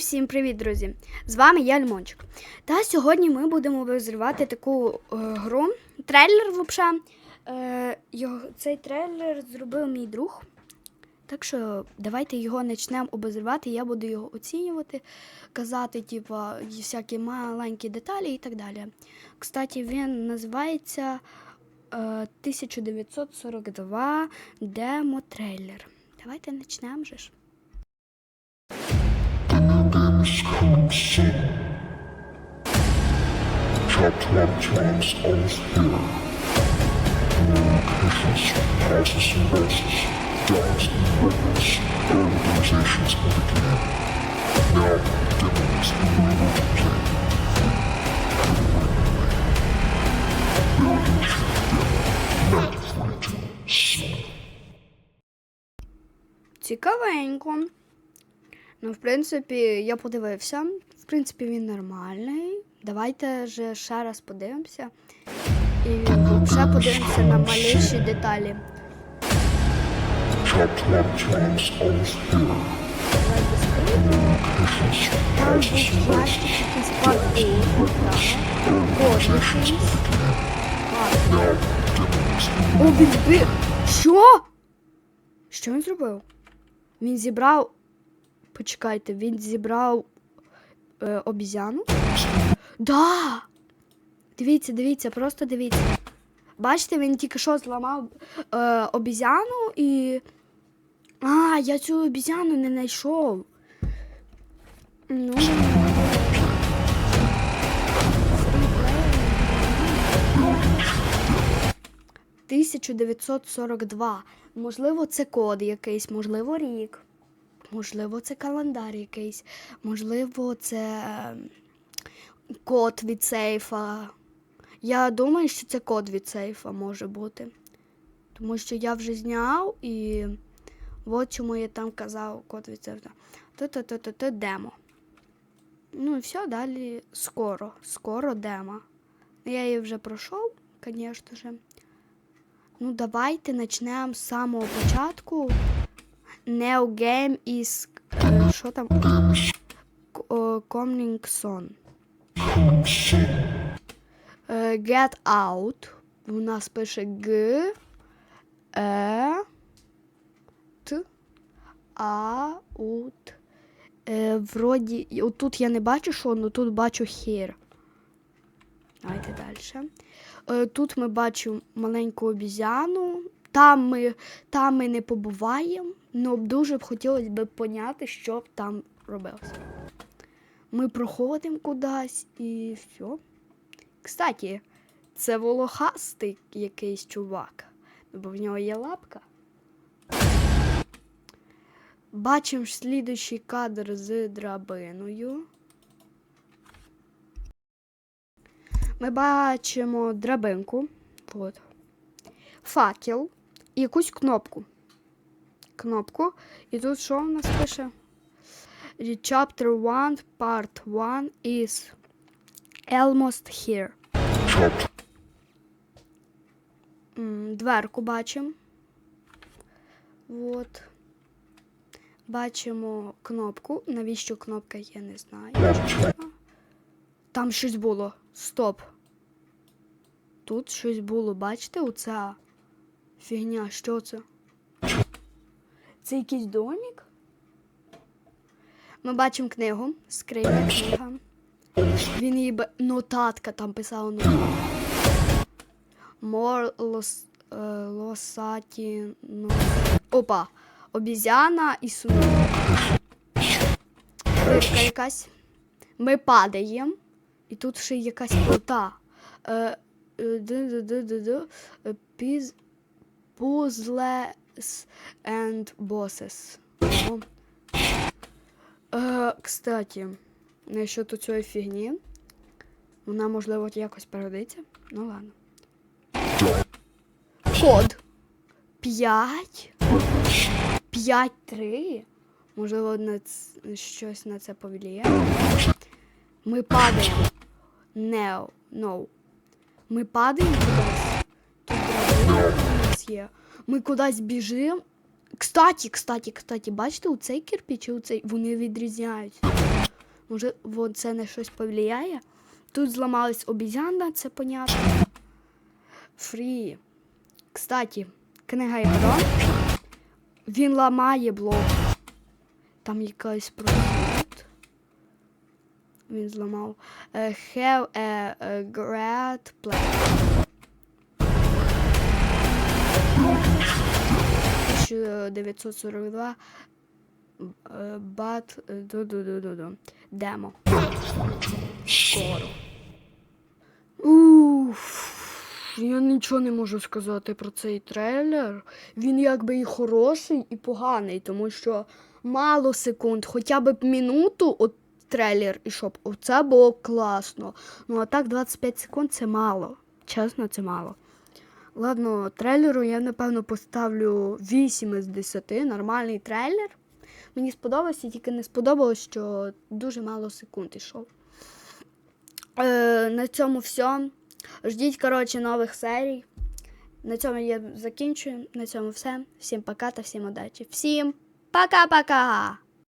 всім привіт, друзі! З вами я Льмончик. Та сьогодні ми будемо розривати таку е, гру. Трейлер, взагалі. Е, його, цей трейлер зробив мій друг. Так що давайте його почнемо обозрівати. Я буду його оцінювати, казати, типу, всякі маленькі деталі і так далі. Кстати, він називається е, 1942 демо трейлер. Давайте почнемо же ж. Chopped one times almost here. Communications, processing bases, dogs and weapons, organizations of the game. Now, demos and will play. Revolution Demo 1942 Soon. Цікавенько. Ну, в принципі, я подивився. В принципі, він нормальний. Давайте же ще раз подивимося. І ще подивимося на маліші деталі. О, він збив. Що? Що він зробив? Він зібрав. Почекайте, він зібрав е, обізяну? Да! Дивіться, дивіться, просто дивіться. Бачите, він тільки що зламав е, обізяну і. А, я цю обізяну не знайшов. Ну. 1942. Можливо, це код якийсь, можливо, рік. Можливо, це календар якийсь. Можливо, це е, код від сейфа. Я думаю, що це код від сейфа може бути. Тому що я вже зняв і от чому я там казав код від сейфа. Т-т-т-т демо. Ну і все, далі скоро. Скоро демо. Я її вже пройшов, звісно ж. Ну, давайте почнемо з самого початку. Neo Game is. е, Що там? К- о, Coming soon. Е, Get out. У нас пише Г. Е. Т. А. Ут. Е, вроді. і Отут я не бачу, що, але тут бачу here. Давайте далі. Е, Тут ми бачимо маленьку обізяну. Там ми, там ми не побуваємо, але дуже б хотілося б поняти, що там робилося. Ми проходимо кудись і все. Кстати, це волохастий якийсь чувак, бо в нього є лапка. Бачимо слідуючий кадр з драбиною. Ми бачимо драбинку. От. Факел якусь кнопку. Кнопку. І тут що в нас пише? Chapter 1, Part 1 is almost here. Дверку бачимо. От. Бачимо кнопку. Навіщо кнопка, я не знаю. Там щось було. Стоп. Тут щось було, бачите, оця фігня, що це? Це якийсь домик? Ми бачимо книгу. Скриня книга. Він її б... нотатка там писала нотатка. Мор лос... е, лосаті... но- Опа. Обізяна і суну. Рибка якась. Ми падаємо. І тут ще якась плита. Е, е, Піз... Puzzles and bosses. О. Е, кстати, насчет цієї фігні. Вона, можливо, якось перегодиться. Ну ладно. Код. 5. 5, 3. Можливо, на ц- щось на це повлияє. Ми падаємо. No. No. Ми падаємо Ми кудись біжимо. Кстати, кстати, кстати, бачите, у цей кирпич і у цей вони відрізняються. Можливо, це на щось повлияє. Тут зламалась обізяна, це понятно. Фрі. Кстати, книга Ігорон. Він ламає блок. Там якийсь продукт. Він зламав. Е, have a, great plan. 1942 е, Бат ду-ду-ду-ду-ду. Демо. Уф, я нічого не можу сказати про цей трейлер. Він якби і хороший, і поганий, тому що мало секунд, хоча б минуту от трейлер ішов. Оце було класно. Ну а так 25 секунд це мало. Чесно, це мало. Ладно, трейлеру я напевно поставлю 8 із 10. Нормальний трейлер. Мені сподобався, тільки не сподобалось, що дуже мало секунд ішов. Е, на цьому все. Ждіть, коротше, нових серій. На цьому я закінчую. На цьому все. Всім пока та всім удачі. Всім пока-пока!